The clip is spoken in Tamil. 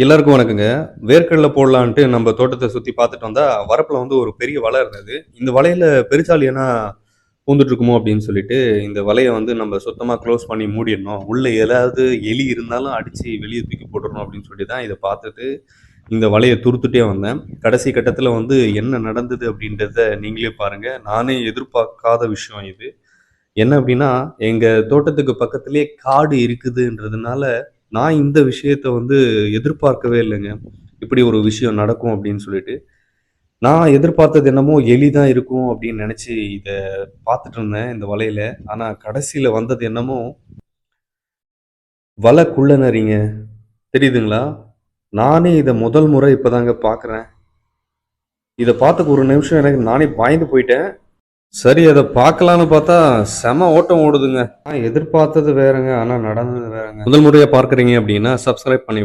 எல்லாருக்கும் வணக்கங்க. வேர்க்கடலை போடலான்ட்டு நம்ம தோட்டத்தை சுற்றி பார்த்துட்டு வந்தால் வரப்பில் வந்து ஒரு பெரிய வலை இருந்தது. இந்த வலையில் பெருச்சாளி ஏன்னா பூந்துட்டுருக்குமோ அப்படின்னு சொல்லிட்டு இந்த வலையை வந்து நம்ம சுத்தமாக க்ளோஸ் பண்ணி மூடிடணும். உள்ளே ஏதாவது எலி இருந்தாலும் அடித்து வெளியே தூக்கி போட்டுடணும் அப்படின்னு சொல்லி தான் இதை பார்த்துட்டு இந்த வலையை துருத்துட்டே வந்தேன். கடைசி கட்டத்தில் வந்து என்ன நடந்தது அப்படின்றத நீங்களே பாருங்கள் நானே எதிர்பார்க்காத விஷயம் இது. என்ன அப்படின்னா எங்கள் தோட்டத்துக்கு பக்கத்துலேயே காடு இருக்குதுன்றதுனால நான் இந்த விஷயத்த வந்து எதிர்பார்க்கவே இல்லைங்க. இப்படி ஒரு விஷயம் நடக்கும் அப்படின்னு சொல்லிட்டு. நான் எதிர்பார்த்தது என்னமோ எலி தான் இருக்கும் அப்படின்னு நினச்சி இதை பார்த்துட்டு இருந்தேன் இந்த வலையில். ஆனால் கடைசியில் வந்தது என்னமோ வலை குள்ள தெரியுதுங்களா? நானே இதை முதல் முறை இப்போதாங்க பார்க்குறேன் இதை பார்த்துக்கு ஒரு நிமிஷம் எனக்கு நானே பயந்து போயிட்டேன். சரி அதை பார்க்கலான்னு பார்த்தா செம ஓட்டம் ஓடுதுங்க. நான் எதிர்பார்த்தது வேறங்க ஆனால் நடந்தது வேறங்க. முதல் முறையாக பார்க்குறீங்க அப்படின்னா சப்ஸ்கிரைப் பண்ணி